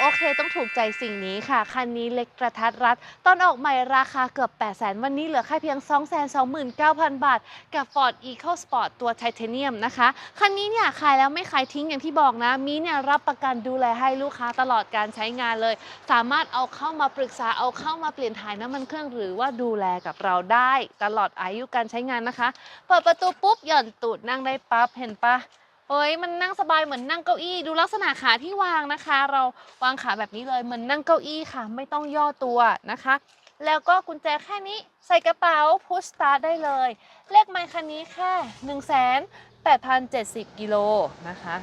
โอเคต้องถูกใจสิ่งนี้ค่ะ คันนี้เล็กกระทัดรัด ตอนออกใหม่ราคาเกือบ 8 0 0 0 0วันนี้เหลือแค่เพียง 229,000 บาท กับ Ford EcoSport ตัวไทเทเนียมนะคะ คันนี้เนี่ยขายแล้วไม่ขายทิ้งอย่างที่บอกนะ มีเนี่ยรับประกันดูแลให้ลูกค้าตลอดการใช้งานเลย สามารถเอาเข้ามาปรึกษาเอาเข้ามาเปลี่ยนถ่ายน้ำมันเครื่องหรือว่าดูแลกับเราได้ตลอดอายุการใช้งานนะคะ เปิดประตูปุ๊บหย่อนตูดนั่งได้ปั๊บเห็นปะ เฮ้ยมันนั่งสบายเหมือนนั่งเก้าอี้ดูลักษณะขาที่วางนะคะ เราวางขาแบบนี้เลยเหมือนนั่งเก้าอี้ค่ะ ไม่ต้องย่อตัวนะคะ แล้วก็กุญแจแค่นี้ใส่กระเป๋าพุชสตาร์ทได้เลย เลขไมค์คันนี้แค่1 8 0 0 0กิโลนะคะ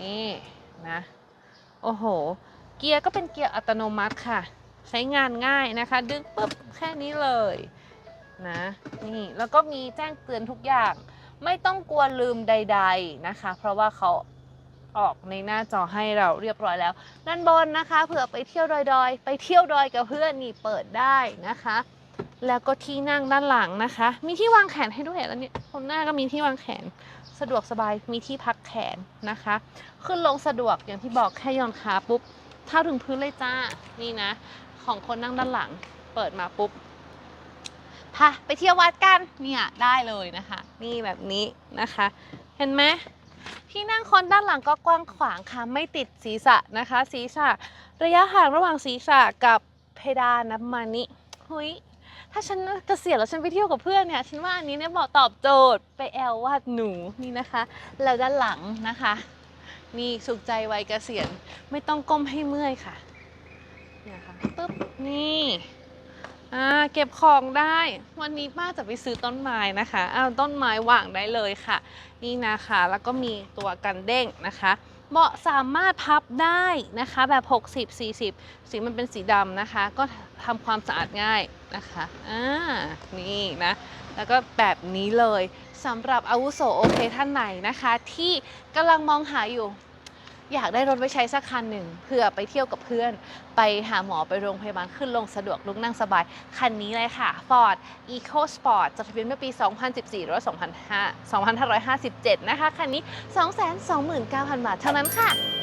นี่นะโอ้โห เกียร์ก็เป็นเกียร์อัตโนมัติค่ะ ใช้งานง่ายนะคะ ดึงปุ๊บแค่นี้เลยนะนี่แล้วก็มีแจ้งเตือนทุกอย่าง ไม่ต้องกลัวลืมใด ๆนะคะ เพราะว่าเขาออกในหน้าจอให้เราเรียบร้อยแล้ว ด้านบนนะคะเผื่อไปเที่ยวดอยๆ ไปเที่ยวดอยกับเพื่อนนี่เปิดได้นะคะ แล้วก็ที่นั่งด้านหลังนะคะ มีที่วางแขนให้ด้วยแล้วเนี่ยคนหน้าก็มีที่วางแขน สะดวกสบายมีที่พักแขนนะคะ ขึ้นลงสะดวกอย่างที่บอกแค่ย่อนขาปุ๊บเท้าถึงพื้นเลยจ้านี่นะ ของคนนั่งด้านหลัง เปิดมาปุ๊บ พาไปเที่ยววัดกันเนี่ยได้เลยนะคะ นี่แบบนี้นะคะ เห็นไหมที่นั่งคนด้านหลังก็กว้างขวางค่ะไม่ติดศีรษะนะคะ ศีรษะ ระยะห่างระหว่างศีรษะกับเพดานนะประมาณนี้เฮ้ยถ้าฉันเกษียณแล้วฉันไปเที่ยวกับเพื่อนเนี่ย ฉันว่าอันนี้เนี่ยเหมาะตอบโจทย์ไปแอลวาดหนูนี่นะคะแล้วด้านหลังนะคะนี่สุขใจวัยเกษียณไม่ต้องก้มให้เมื่อยค่ะเนี่ยค่ะปึ๊บนี่ อ่าเก็บของได้ วันนี้ป้าจะไปซื้อต้นไม้นะคะเอาต้นไม้วางได้เลยค่ะ นี่นะคะ แล้วก็มีตัวกันเด้งนะคะเบาะสามารถพับได้นะคะแบบ 60 40 สีมันเป็นสีดำนะคะ ก็ทำความสะอาดง่ายนะคะอ่านี่นะ แล้วก็แบบนี้เลยสำหรับอาวุโสโอเคท่านไหนนะคะ ที่กำลังมองหาอยู่ อยากได้รถไว้ใช้สักคันหนึ่งเพื่อไปเที่ยวกับเพื่อน ไปหาหมอไปโรงพยาบาลขึ้นลงสะดวกลุกนั่งสบาย คันนี้เลยค่ะ Ford EcoSport จดทะเบียนเมื่อปี 2014 หรือว่า2557 นะคะ คันนี้ 229,000 บาทเท่านั้นค่ะ